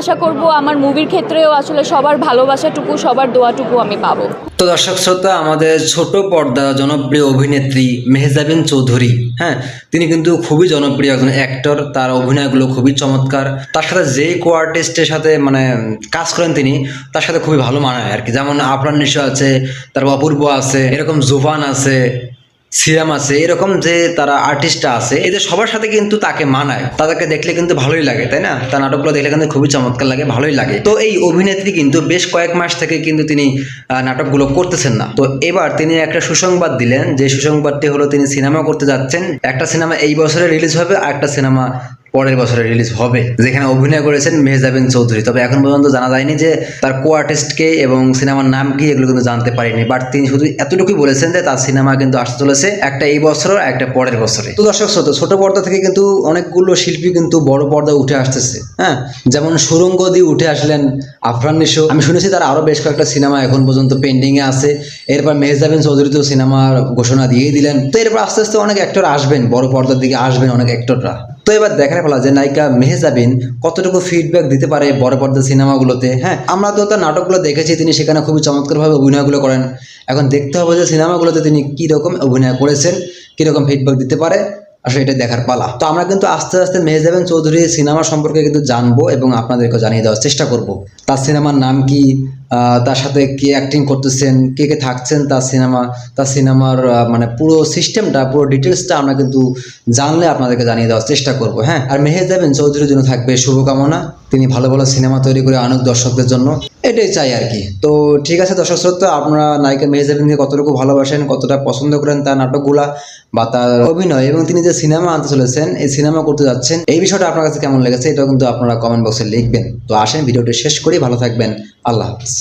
আশা করব আমার মুভির ক্ষেত্রেও আসলে সবার ভালোবাসাটুকু, সবার দোয়াটুকু আমি পাবো। তো দর্শক শ্রোতা, আমাদের ছোট পর্দা জনপ্রিয় অভিনেত্রী মেহজাবিন চৌধুরী হ্যাঁ তিনি কিন্তু খুবই জনপ্রিয় একজন অ্যাক্টর তার অভিনয়গুলো খুবই চমৎকার। তার সাথে যেই কো আর্টিস্টের সাথে মানে কাজ করেন তিনি, তার সাথে খুবই ভালো মানায় আর কি যেমন, আফরান নিশো আছে, তার অপূর্ব আছে, এরকম জুবান আছে সিরাম আছে, এরকম যে তারা আর্টিস্টটা আছে এদের সবার সাথে কিন্তু তাকে মানায়। তাদেরকে দেখলে কিন্তু ভালোই লাগে, তাই না? তার নাটকগুলো দেখলে কিন্তু খুবই চমৎকার লাগে, ভালোই লাগে। তো এই অভিনেত্রী কিন্তু বেশ কয়েক মাস থেকে কিন্তু তিনি নাটকগুলো করতেছেন না। তো এবার তিনি একটা সুসংবাদ দিলেন, যে সুসংবাদটি হলো তিনি সিনেমা করতে যাচ্ছেন। একটা সিনেমা এই বছরে রিলিজ হবে, আর একটা সিনেমা পরের বছরে রিলিজ হবে, যেখানে অভিনয় করেছেন মেহজাবিন চৌধুরী। তবে এখন পর্যন্ত জানা যায়নি যে তার কো আর্টিস্টকে এবং সিনেমার নাম কি এগুলো কিন্তু জানতে পারিনি। বাট তিনি শুধু এতটুকুই বলেছেন যে তার সিনেমা কিন্তু আসতে চলেছে একটা এই বছর আর একটা পরের বছরে। তো দর্শক শ্রোতা, ছোট পর্দা থেকে কিন্তু অনেকগুলো শিল্পী কিন্তু বড় পর্দা উঠে আসতেছে হ্যাঁ? যেমন সুরঙ্গ দিয়ে উঠে আসলেন আফরান নিশো আমি শুনেছি তার আরও বেশ কয়েকটা সিনেমা এখন পর্যন্ত পেন্ডিং এ আছে। এরপর মেহজাবিন চৌধুরী তো সিনেমার ঘোষণা দিয়েই দিলেন। তো এরপর আস্তে আস্তে অনেক অ্যাক্টর আসবেন, বড় পর্দার দিকে আসবেন অনেক অ্যাক্টররা তো এবার দেখার ফেলা যে নায়িকা মেহজাবিন কতটুকু ফিডব্যাক দিতে পারে বড় পর্দার সিনেমাগুলোতে। হ্যাঁ আমরা তো তার নাটকগুলো দেখেছি, তিনি সেখানে খুবই চমৎকারভাবে অভিনয়গুলো করেন। এখন দেখতে হবে যে সিনেমাগুলোতে তিনি কীরকম অভিনয় করেছেন, কীরকম ফিডব্যাক দিতে পারে। আসলে এটা দেখার পালা। তো আমরা কিন্তু আস্তে আস্তে মেহজাবিন চৌধুরী সিনেমা সম্পর্কে কিন্তু জানব এবং আপনাদেরকে জানিয়ে দেওয়ার চেষ্টা করব। তার সিনেমার নাম কি? তার সাথে কে অ্যাক্টিং করতেছেন, কে কে থাকছেন তার সিনেমা তার সিনেমার মানে পুরো সিস্টেমটা পুরো ডিটেলসটা আমরা কিন্তু জানলে আপনাদেরকে জানিয়ে দেওয়ার চেষ্টা করব হ্যাঁ? আর মেহেজাবিন চৌধুরীর জন্য থাকবে শুভকামনা। তিনি ভালো ভালো সিনেমা তৈরি করে আনুক দর্শকদের জন্য। এটাই চাই আর কি। তো ঠিক আছে দর্শক শ্রোতা, আপনারা নায়িকা মেহেজাবিনকে কতটুকু ভালোবাসেন, কতটা পছন্দ করেন তার নাটকগুলা বা তার অভিনয় এবং তিনি যে সিনেমা আনতে চলেছেন, এই সিনেমা করতে যাচ্ছেন, এই বিষয়টা আপনার কাছে কেমন লেগেছে এটাও কিন্তু আপনারা কমেন্ট বক্সে লিখবেন। তো আসেন, ভিডিওটি শেষ করি, ভালো থাকবেন, আল্লাহ হাফিজ।